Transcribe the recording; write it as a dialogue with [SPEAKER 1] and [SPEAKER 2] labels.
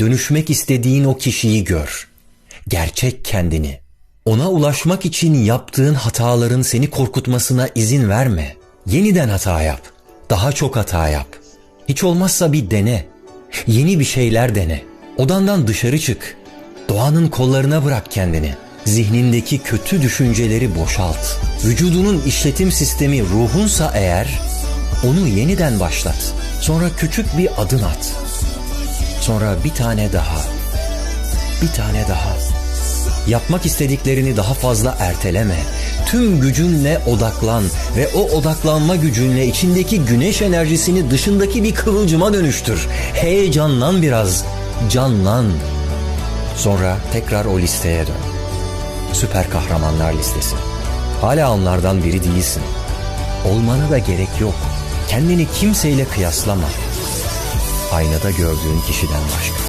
[SPEAKER 1] Dönüşmek istediğin o kişiyi gör. Gerçek kendini. Ona ulaşmak için yaptığın hataların seni korkutmasına izin verme. Yeniden hata yap. Daha çok hata yap. Hiç olmazsa bir dene. Yeni bir şeyler dene. Odandan dışarı çık. Doğanın kollarına bırak kendini. Zihnindeki kötü düşünceleri boşalt. Vücudunun işletim sistemi ruhunsa eğer onu yeniden başlat. Sonra küçük bir adım at. Sonra bir tane daha. Bir tane daha. Yapmak istediklerini daha fazla erteleme. Tüm gücünle odaklan ve o odaklanma gücünle içindeki güneş enerjisini dışındaki bir kıvılcıma dönüştür. Heyecanlan biraz. Canlan. Sonra tekrar o listeye dön. Süper kahramanlar listesi. Hala onlardan biri değilsin. Olmana da gerek yok. Kendini kimseyle kıyaslama. Aynada gördüğün kişiden başka.